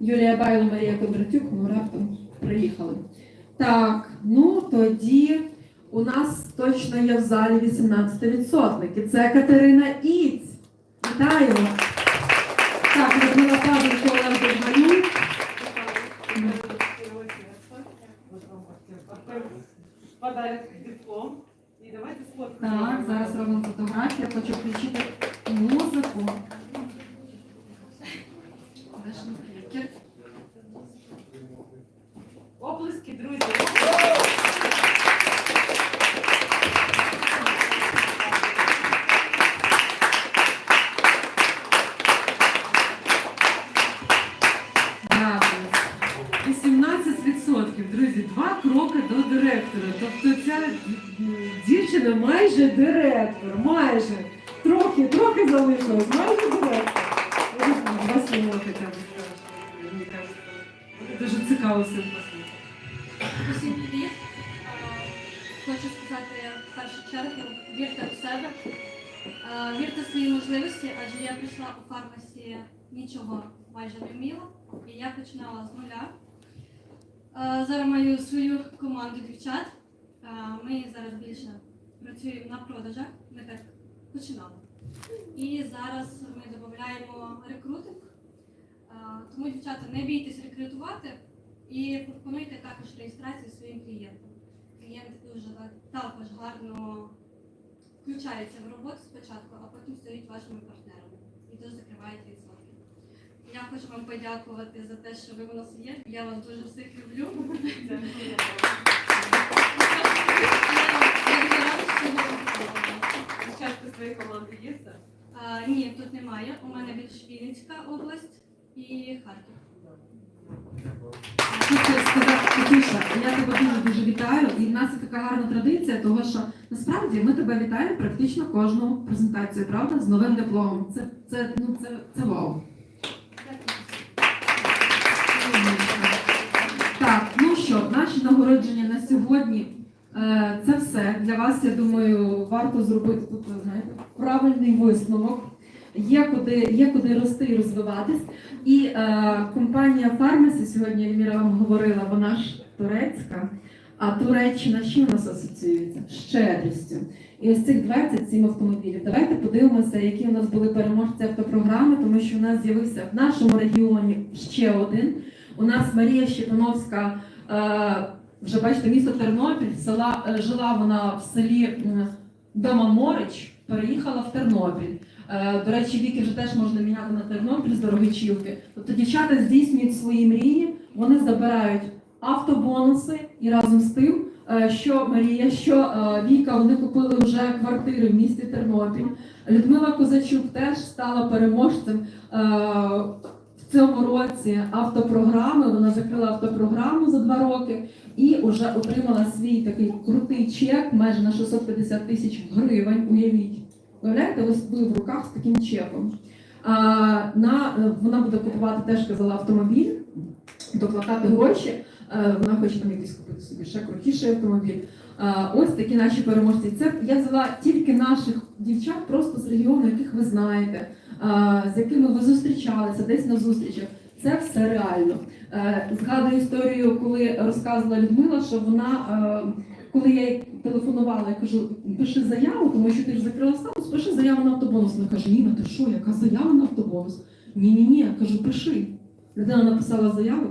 Юлія Байло, Марія Кондратюк, ми раптом приїхали. Так, ну тоді у нас точно є в залі 18 відсотники. Це Катерина Іць. Вітаємо! Так, Людмила Павленко, Олег Довганюк. Подарок диплом. І давайте сфоткаємо. Так, зараз робимо фотографію. Хочу включити музику. Оплески, друзі. Браво. 18%, друзі, два кроки до директора. Тобто ця дівчина майже директор, майже. Трохи, трохи залишилось, майже директор. Я не буде дуже цікаво все. Усім привіт. Е, Хочу сказати в першу чергу, вірте в себе, Е, вірте в свої можливості, адже я прийшла у фармасі нічого майже не вміла, і я починала з нуля. Е, Зараз маю свою команду дівчат. Ми зараз більше працюємо на продажах. Ми так починали. І зараз ми додаємо рекрутинг. Тому, дівчата, не бійтесь рекрутувати. І пропонуйте також реєстрацію своїм клієнтам. Клієнти дуже також гарно включаються в роботу спочатку, а потім стають вашими партнерами і дуже закривають відсотки. Я хочу вам подякувати за те, що ви в нас є. Я вас дуже всіх люблю. Часто своєї команди є Ні, тут немає. У мене більш Вінницька область і Харків. Хочу я тебе дуже дуже вітаю. І в нас є така гарна традиція, того що насправді ми тебе вітаємо практично кожну презентацію, правда? З новим дипломом. Це, це, ну, це, це вау. Так, ну що, наші нагородження на сьогодні е, це все. Для вас, я думаю, варто зробити тут, знаєте, правильний висновок. Є куди, є куди рости і розвиватись. І е, компанія Фармасі, сьогодні Ельміра вам говорила, вона ж турецька. А Туреччина чим у нас асоціюється? Щедрістю. І ось цих 27 автомобілів. Давайте подивимося, які у нас були переможці автопрограми, тому що у нас з'явився в нашому регіоні ще один. У нас Марія Щепановська, е, вже бачите, місто Тернопіль, села, е, жила вона в селі м, Домаморич, переїхала в Тернопіль. Е, До речі, віки вже теж можна міняти на Тернопіль з Дорогичівки. Тобто дівчата здійснюють свої мрії, вони забирають автобонуси і разом з тим, е, що Марія, що е, Віка, вони купили вже квартири в місті Тернопіль. Людмила Козачук теж стала переможцем е, в цьому році автопрограми. Вона закрила автопрограму за два роки і вже отримала свій такий крутий чек, майже на 650 тисяч гривень. Уявіть. Уявляєте, ось ви в руках з таким чеком. На, вона буде купувати теж казала автомобіль, докладати гроші. Е, Вона хоче там якийсь купити собі ще крутіший автомобіль. Ось такі наші переможці. Це я взяла тільки наших дівчат, просто з регіону, яких ви знаєте, з якими ви зустрічалися десь на зустрічах. Це все реально. Е, Згадую історію, коли розказувала Людмила, що вона, е, коли я їй телефонувала, я кажу, пиши заяву, тому що ти ж закрила статус, пиши заяву на автобонус. Вона каже, Ніна, ти що, яка заява на автобонус? Ні, ні, я кажу, пиши. Людина написала заяву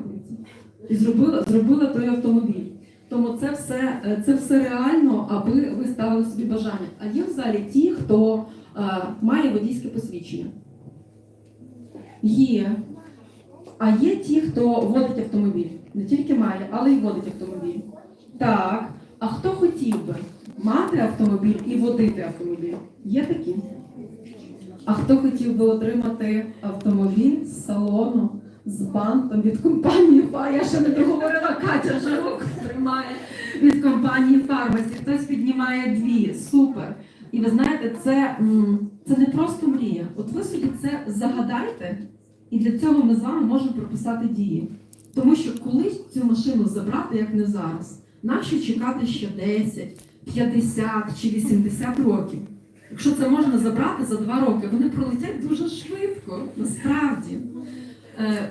і зробила, зробила той автомобіль. Тому це все, е, це все реально, аби ви ставили собі бажання. А є в залі ті, хто е, має водійське посвідчення. Є. А є ті, хто водить автомобіль. Не тільки має, але й водить автомобіль. Так. А хто хотів би мати автомобіль і водити автомобіль? Є такі. А хто хотів би отримати автомобіль з салону, з бантом від компанії Фа? Я ще не договорила, Катя вже руку тримає від компанії Фармасі. Хтось піднімає дві. Супер. І ви знаєте, це, це не просто мрія. От ви собі це загадайте, і для цього ми з вами можемо прописати дії. Тому що колись цю машину забрати, як не зараз, нащо чекати ще 10, 50 чи 80 років? Якщо це можна забрати за два роки, вони пролетять дуже швидко, насправді. Е,